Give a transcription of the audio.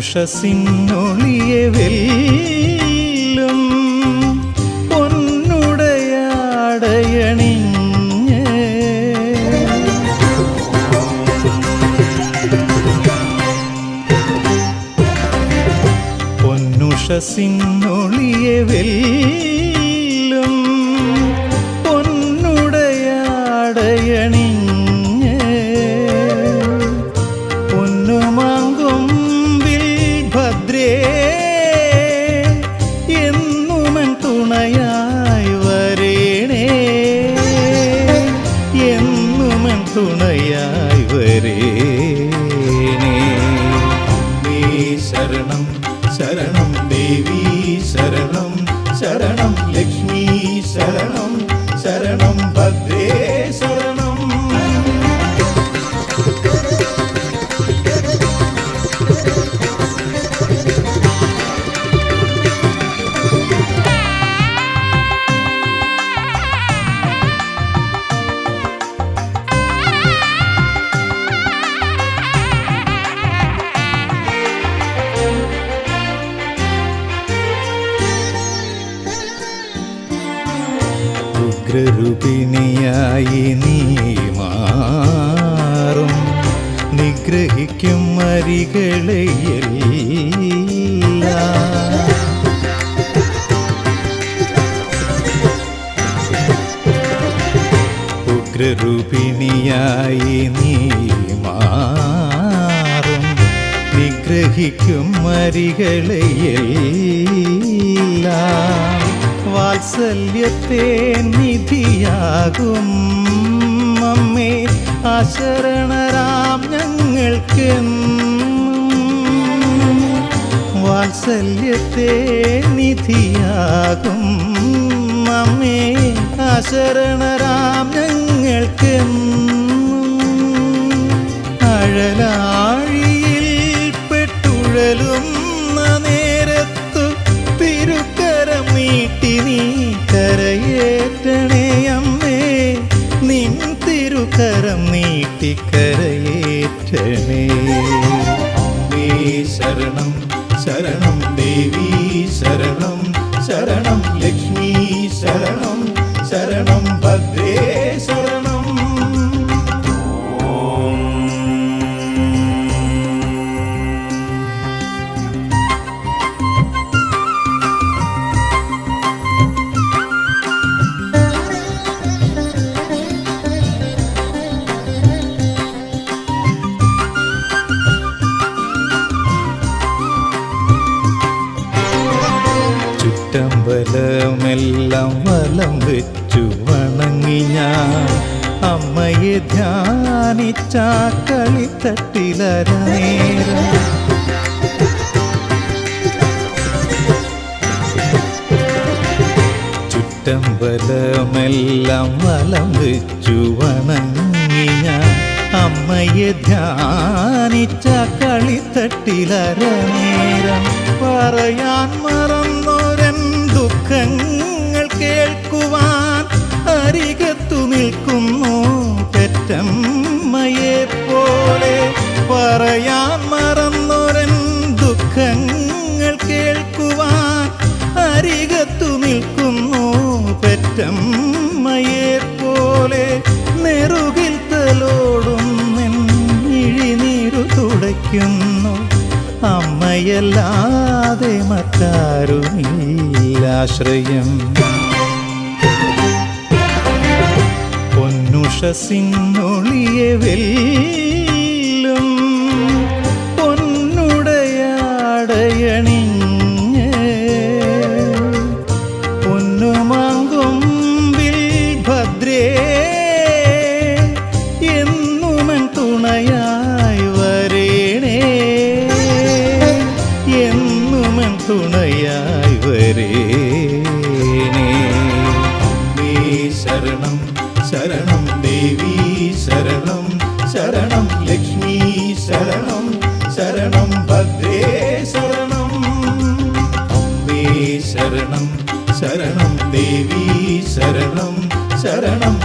പൊന്നുഷസിന്നൊളിയെ വെല്ലും പൊന്നുടയാടയണിഞ്ഞ് തുണയായി നീ ശരണം ശരണം ദേവി ശരണം ശരണം ലക്ഷ്മി ശരണം ശരണം ഭദ്രേ ശരണം. ഉഗ്രരൂപിണിയായി നീ മാറും. നിഗ്രഹിക്കും അരികളെയെല്ലാം ഉഗ്രരൂപിണിയായി നീ മാറും. നിഗ്രഹിക്കും മരികളെയെല്ലാം വാത്സല്യത്തെ നിധിയാകും അമ്മേ. അശരണരാം ഞങ്ങൾക്ക് വാത്സല്യത്തെ നിധിയാകും അമ്മേ. അശരണരാം ശരണം ശരണം ദേവി ശരണം ശരണം ചുറ്റമ്പലമെല്ലാം വലം വെച്ചു വണങ്ങി ഞാൻ. അമ്മയെ ധ്യാനിച്ച കളിത്തട്ടിലരനേരം ചുറ്റമ്പലമെല്ലാം വലം വെച്ചു വണങ്ങി ഞാൻ. അമ്മയെ ധ്യാനിച്ച കളിത്തട്ടിലരനേരം പറയാൻ പെറ്റമ്മയെ പോലെ പറയാൻ മറന്നൊരൻ ദുഃഖങ്ങൾ കേൾക്കുവാൻ അരികത്തു നിൽക്കുന്നു. പെറ്റമ്മയെ പോലെ നെറുകിൽ തലോടും ഇഴിനീരു തുടയ്ക്കുന്നു. അമ്മയല്ലാതെ മറ്റാരുമില്ലാശ്രയം. പൊന്നുഷസിന്നൊളിയെ വെല്ലും പൊന്നുടയാടയണിഞ്ഞ് ശരണം ശരണം.